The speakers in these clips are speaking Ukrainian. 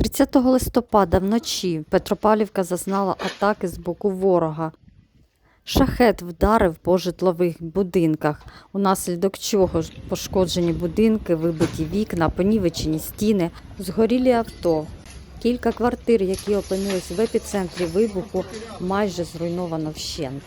30 листопада вночі Петропавлівка зазнала атаки з боку ворога. Шахет вдарив по житлових будинках, унаслідок чого пошкоджені будинки, вибиті вікна, понівечені стіни, згорілі авто. Кілька квартир, які опинились в епіцентрі вибуху, майже зруйновано вщент.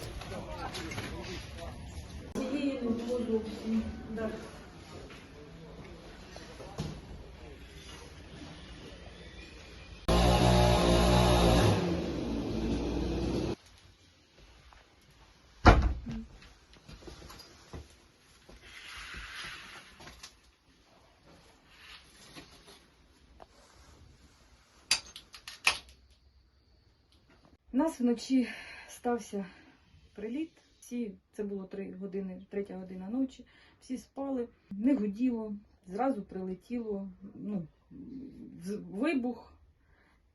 У нас вночі стався приліт. Всі, це було 3 години, третя година ночі. Всі спали, не гуділо, зразу прилетіло. Ну, вибух,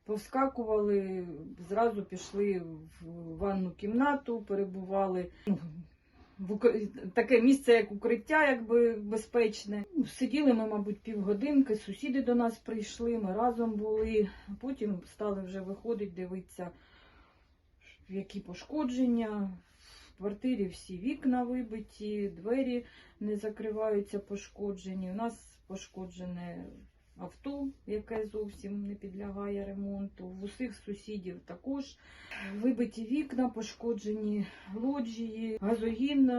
повскакували, зразу пішли в ванну кімнату, перебували. Ну, в таке місце, як укриття, якби безпечне. Ну, Сиділи ми, мабуть, півгодинки, сусіди до нас прийшли, ми разом були. Потім стали вже виходити, дивитися які пошкодження. В квартирі всі вікна вибиті, двері не закриваються пошкоджені. У нас пошкоджене авто, яке зовсім не підлягає ремонту. В усіх сусідів також вибиті вікна, пошкоджені лоджії, газогін,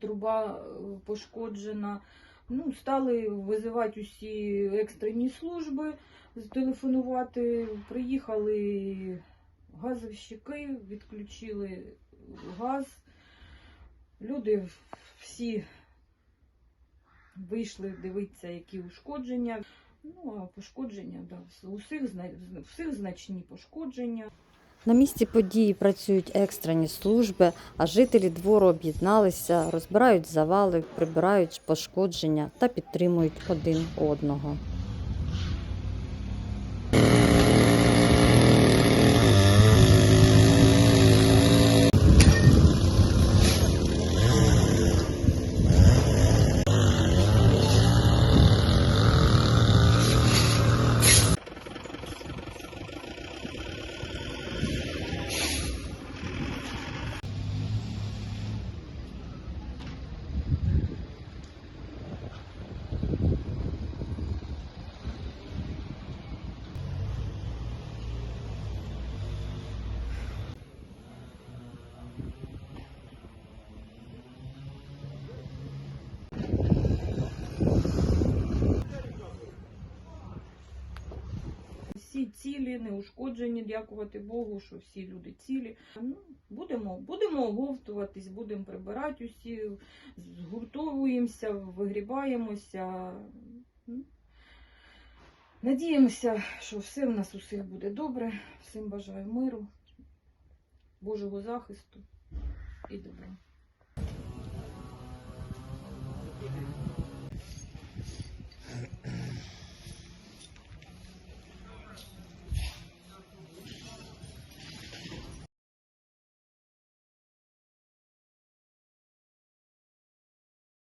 труба е, пошкоджена. Ну, стали визивати усі екстрені служби, телефонувати. Приїхали газовщики, відключили газ. Люди всі вийшли дивитися, які ушкодження. Ну, а пошкодження, да, у всіх, зна- у всіх значні пошкодження. На місці події працюють екстрені служби, а жителі двору об'єдналися, розбирають завали, прибирають пошкодження та підтримують один одного. Всі цілі, неушкоджені, дякувати Богу, що всі люди цілі. Ну, будемо, будемо оговтуватись, будемо прибирати усі, згуртовуємося, вигрібаємося. Ну, Надіємося, що все в нас усіх буде добре. Всім бажаю миру, Божого захисту і добра.